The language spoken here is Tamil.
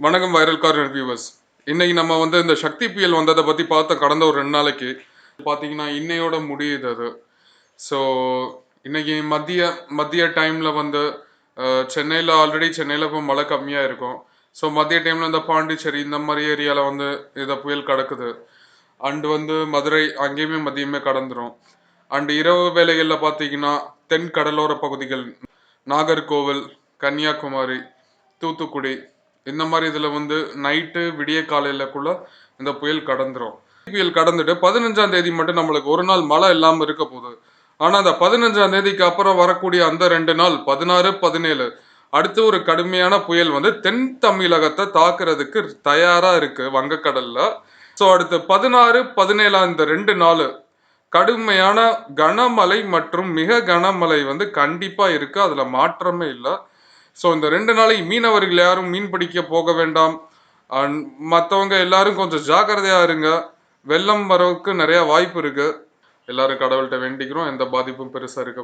வணக்கம் வைரல் கார்னர் வியூவர்ஸ் இன்னைக்கு நம்ம வந்து இந்த சக்தி புயல் வந்ததை பற்றி பார்த்த கடந்த ஒரு ரெண்டு நாளைக்கு. பார்த்தீங்கன்னா இன்னையோட முடியுது அது. ஸோ இன்னைக்கு மதிய மதிய டைமில் வந்து சென்னையில் ஆல்ரெடி சென்னையில் இப்போ மழை கம்மியாக இருக்கும். ஸோ மதிய டைமில் இந்த பாண்டிச்சேரி இந்த மாதிரி ஏரியாவில் வந்து இதை புயல் கிடக்குது. அண்டு வந்து மதுரை அங்கேயுமே மதியமே கடந்துடும் அண்டு இரவு வேளைகளில் பார்த்தீங்கன்னா தென் கடலோர பகுதிகள் நாகர்கோவில் கன்னியாகுமரி தூத்துக்குடி இந்த மாதிரி இதில் வந்து நைட்டு விடிய காலையிலக்குள்ள இந்த புயல் கடந்துடும் புயல் கடந்துட்டு பதினஞ்சாம் தேதி மட்டும் நம்மளுக்கு ஒரு நாள் மழை இல்லாமல் இருக்க போகுது. ஆனால் அந்த பதினஞ்சாம் தேதிக்கு அப்புறம் வரக்கூடிய அந்த ரெண்டு நாள் பதினாறு பதினேழு அடுத்து ஒரு கடுமையான புயல் வந்து தென் தமிழகத்தை தாக்குறதுக்கு தயாராக இருக்குது வங்கக்கடலில். ஸோ அடுத்து பதினாறு பதினேழாம் இந்த ரெண்டு நாள் கடுமையான கனமழை மற்றும் மிக கனமழை வந்து கண்டிப்பாக இருக்குது அதில் மாற்றமே இல்லை. ஸோ இந்த ரெண்டு நாளைக்கு மீனவர்கள் யாரும் மீன் பிடிக்க போக வேண்டாம். மற்றவங்க எல்லாரும் கொஞ்சம் ஜாக்கிரதையாக இருங்க. வெள்ளம் வரவுக்கு நிறைய வாய்ப்பு இருக்குது எல்லாரும் கடவுள்கிட்ட வேண்டிக்கிறோம். எந்த பாதிப்பும் பெருசாக இருக்க